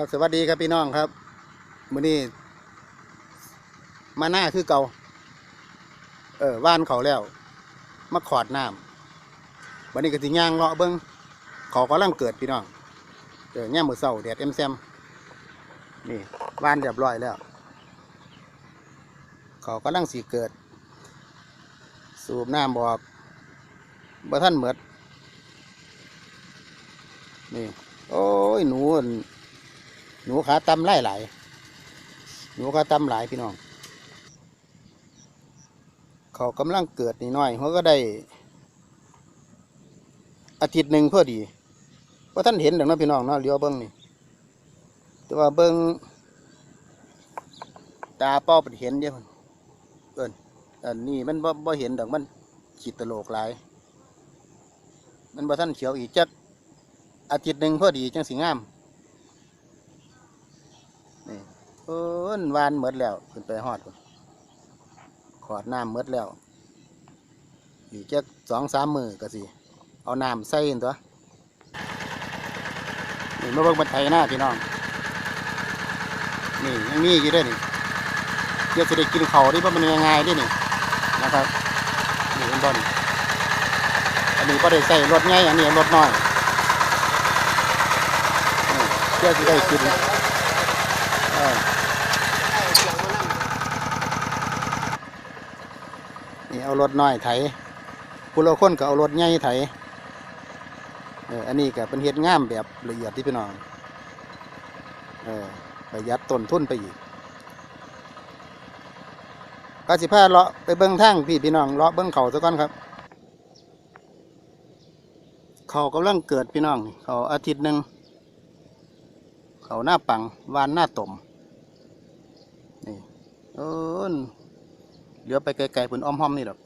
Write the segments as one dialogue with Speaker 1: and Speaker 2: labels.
Speaker 1: ครับสวัสดีครับพี่น้องครับมื้อนี้มาหน้าคือเกาเออว่านเขาแล้วมาขอดน้ำวันนี้ก็สิย่างเลาะเบิ้งเขากำลังเกิดพี่น้องเออย่ามมือเศร้าแดดเอ็มแซมนี่ว่านเรียบร้อยแล้ว เขากำลังสีเกิด สูบน้ำบอกบ่ท่านเหมือดนี่ โอ้ย หนูอ หนูขาตำไล่หลายหนูขาตำหลายพี่น้อง เขากำลังเกิดนิดหน่อยเขาก็ได้ อาทิตย์หนึ่งพ่อดีเพราะท่านเห็นเดี๋ยวนพี่น้องเนาะเลี้ยวเบิ้งนี่แต่ว่าเบิ้งตาเป้าเป็นเห็นเดียวเอินอันนี้มันบ่บ่เห็นดอกมันขีดตโลกหลาย มันบ่ท่านเขียวอีกจักอาทิตย์หนึ่งพอดีจังสิงามนี่ เอิ้นวานหมดแล้วขึ้นไปฮอดพุ่นขอดน้ำหมดแล้วอีกจักสองสามมือก็สิเอาน้ำใส่ตัวนี่มาเบิ่งบันไทยหน้าพี่น้อง นี่ยังมีอยู่ด้วยนี่เดี๋ยวจะได้กินเขาวที่เพราะมันง่ายๆเด้วยนี่นะครับนี่เป็นบอลอันนี้ก็ได้ใส่รถง่ายอันนี้รถน้อยเพื่อจะได้กิน เอารถน้อยไถผู้เราคนก็เอารถใหญ่ไถเอออันนี้ก็เป็นเฮ็ดง่ามแบบละเอียดที่พี่น้องเออประหยัดต้นทุนไปอีกก็สิพาเลาะไปเบิ้งทางพี่พี่น้องเลาะเบิ้งเขาซะก่อนครับ เขากำลังเกิดพี่น้อง เขาอาทิตย์หนึ่งเขาหน้าปังวานหน้าตมนี่เอิ้น เหลือไปไกลๆปุ่นอ้อมห้อมนี่ดอก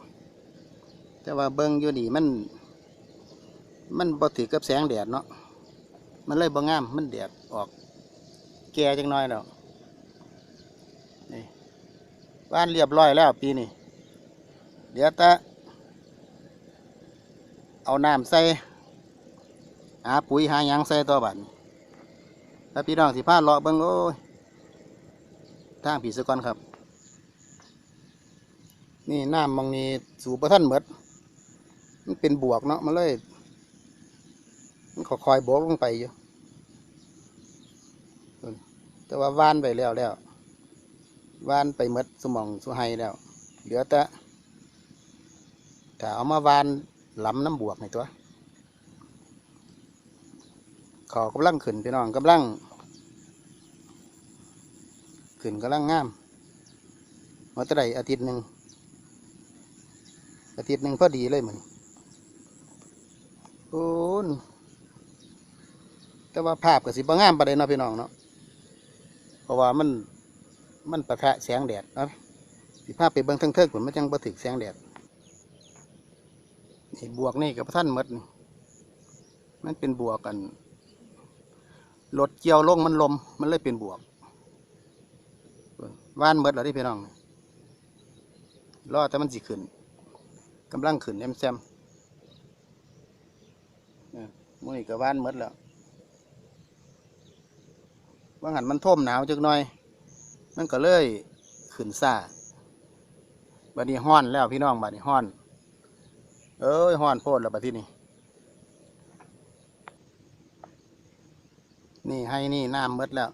Speaker 1: แต่ว่าเบิ้งอยู่นี่มัน มันบ่ถือกับแสงแดดเนาะมันเลยบ่งามมันแดดออก แก่จังน้อยแล้วนี่วานเรียบร้อยแล้วปีนี้เดี๋ยวต่เอาน้ำใส่หาปุ๋ยหายังใส่ตัวบันแล้วพี่น้องสิพาเลาะเบิ่งโอ้ยทางผีสะกอนครับ นี่น้ำมองนี้สูบประท่านเหมดมันเป็นบวกเนาะมันเลย มันคอยบวกลงไปอยู่แต่ว่าว่านไปแล้วแล้วว่านไปหมดสมองสุไฮแล้ว เหลือแต่ถ้าเอามาวานหลำน้ำบวกในตัวขากำลังขึ้นพี่น้องกำลังขึ้นกำลังงามมาจะไดอาทิตย์หนึ่ง อาทิตย์หนึ่งพอดีเลยเหมือนโอ้นแต่ว่าภาพกับสิบงามประเด็นเนาะพี่น้องเนาะ เพราะว่ามันมันประทะแสงแดดนะสิภาพไปเบิ่งเทิงๆผลมันจังบ่ถึกแสงแดดนี่บวกนี่กับท่านมดนี่มันเป็นบวกกันรถเกี่ยวลงมันลมมันเลยเป็นบวกว่านเมดแล้วที่พี่น้องรอแต่มันสิขึ้น กำลังขึ้นแอมแซมนี่มือนี้ก็ว่านมดแล้วว่าหันมันท่มหนาวจักหน่อย มันก็เลยขึ้นซ่าบัดนี้ห้อนแล้วพี่น้องบัดนี้ห้อน เอ้ยห้อนโพดแล้วบัดที่นี่นี่ให้นี่น้ำมดแล้ว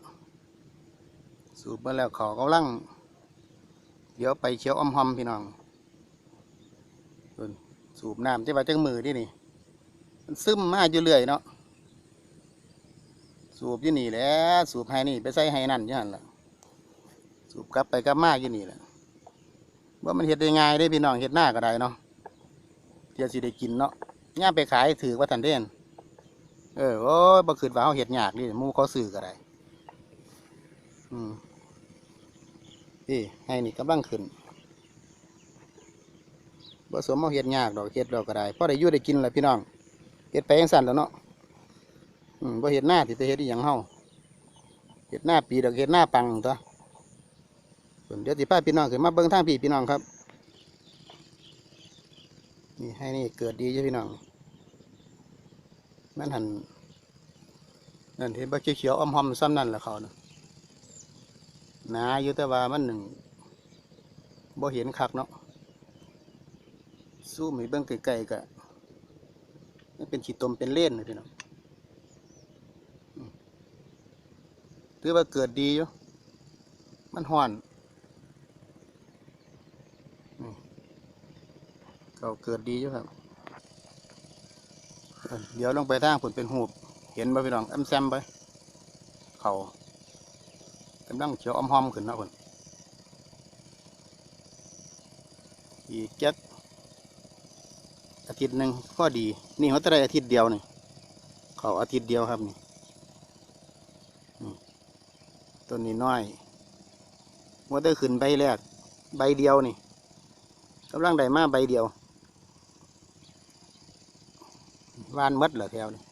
Speaker 1: สูบมาแล้วขากำลังเดี๋ยวไปเชียวอ้อมหอมพี่น้อง สูบน้ำที่ว่าจังมือที่นี่ มันซึมมาอยู่เรื่อยเนาะสูบอยู่นี่แหละสูบให้นี่ ไปใส่ให้นั่นอยี่หันละสูบกลับไปกลับมาอยู่นี่แหละว่ามันเห็ดได้ง่ายได้พี่น้องเห็ดหน้าก็ได้เนาะเดี๋ยวสิได้กินเนาะย่าไปขายถือว่าทันเด่นเออโอ้ยบ่ขึ้นว่าเขาเห็ดยากนี่มูเขาซื้อก็ได้อืมนี่ให้นี่กำลังขึ้น บ่สวมเอาเห็ดยากดอกเห็ดดอกก็ได้พอได้อยู่ได้กินแหละพี่น้องเห็ดไปยังสั่นแล้วเนาะอืมบ่เห็ดหน้าที่จะเห็ดอีหยังเฮาเห็ดหน้าปีดอกเห็ดหน้าปังตัวส่วนเดี๋ยวสิพาพี่น้องขึ้นมาเบิ่งทางพี่พี่น้องครับนี่ให้นี่เกิดดีจ้ะพี่น้องมันหันนั่นที่ใบเขียวอมหอมซ้ำนั่นแหละเขานะหนาอยู่แต่ว่ามันหนึ่งบ่เห็นคักเนาะ สู้มีเบิ่งไกลๆกะนี่เป็นขีดตมเป็นเล่นเลยพี่น้องถือว่าเกิดดีอยู่ มันห่อนเขาเกิดดีอยู่ครับ เดี๋ยวลงไปทางผลเป็นหูบ เห็นบ่พี่น้องแอมแซมไป เขากำลังเขียวอมหอมขึ้นนะคนอีกจัก ทิตย์หนึ่งก็ดี นี่เขาจะได้อาทิตย์เดียวนี่เขาอาทิตย์เดียวครับนี่ต้นนี้น้อยว่าได้ขึ้นใบแรก ใบเดียวนี่กำลังได้มาใบเดียววานหมดเหรอแถวนี่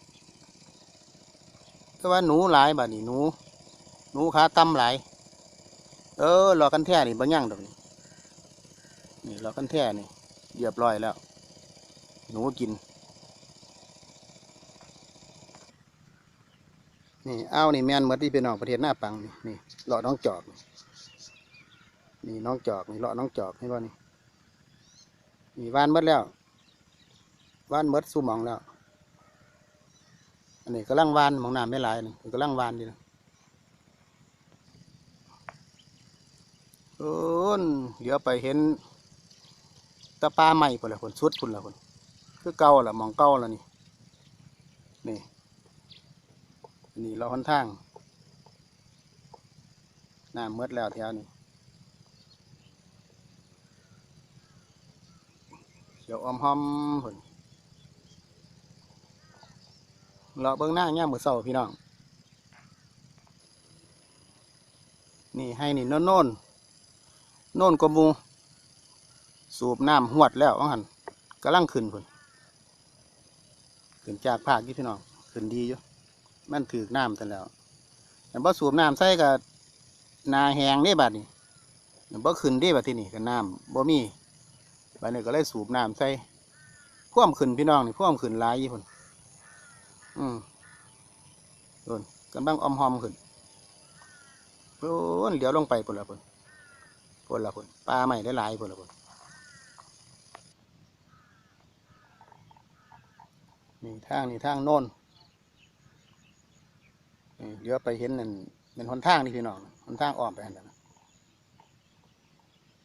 Speaker 1: ก็ว่าหนูหลายบานี่หนู หนูขาต่ำหลาย เออหลอกกันแท้นี่บ่ยั่งดอกนี่นี่หลอกกันแท้นี่เรียบร้อยแล้ว หนูกิน นี่อ้าวนี่แม่นหมดที่เป็นนอกประเทศหน้าปังนี่นี่เลาะน้องจอก นี่น้องจอกนี่เลาะน้องจอกนี่บ่นี่นี่วานหมดแล้ววานหมดสู้มองแล้วอันนี้กำลังวานมองน้ำไม่หลายนี่กำลังวานดีนะโอ้นเดี๋ยวไปเห็นตะปาใหม่พุ่นละคนสุดพุ่นละคน คือเก่าละมองเก่าละนี่ นี่ นี่เราค่อนทางน้ำเมดแล้วแถวนี้เขียวอมหอมพุ่นเราเบิ้องหน้าเงี้ยมือเสาพี่น้อง นี่ให้นี่โน่นโน่นโน่นกว่าหมู สูบน้ำหวดแล้วว่าหันกำลังขึ้นพุ่น ขึ้นจากภาคที่พี่น้องขึ้นดีอยู่มันถือน้ำแต่แล้วแต่พอสูบน้ำใส่กับนาแหงนี่บัดนี่แต่พอขึ้นได้บัดที่นี่กับน้ำบ่มีบัดนี้ก็เลยสูบน้ำใส่พ่วมขึ้นพี่น้องนี่พ่วมขึ้นหลายยี่พุ่นอืมโดนกำลังอมหอมขึ้นโอ้นเดี๋ยวลงไปพุ่นละพุ่นพุ่นละพุ่นปลาใหม่ได้หลายพุ่นละพุ่น นี่ทางนี่ทางโน่นนี่เดี๋ยวไปเห็นนั่นเป็นหนทางนี่พี่น้องหนทางอ้อมไปนนั้นนะ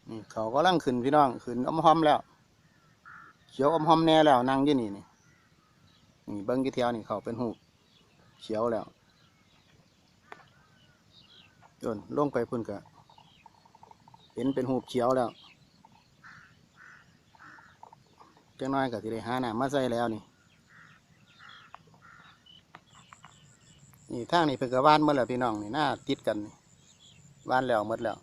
Speaker 1: นี่เขาก็ลังขึ้นพี่น้องขึ้นอมหอมแล้ว เขียวอมหอมแน่แล้วนั่งยู่นี่นี่นี่เบิ้งกี่เทียวนี่เขาเป็นหูเขียวแล้วโยนลงไปพุ่นกะเห็นเป็นหูเขียวแล้วจังน้อยก็ที่ได้หาหนามาใส่แล้วนี่ นี่ทางนี่เพิ่งก็ว่านเมื่อแล้วพี่น้องนี่หน้าติดกันนี่ว่านแล้วหมดแล้ว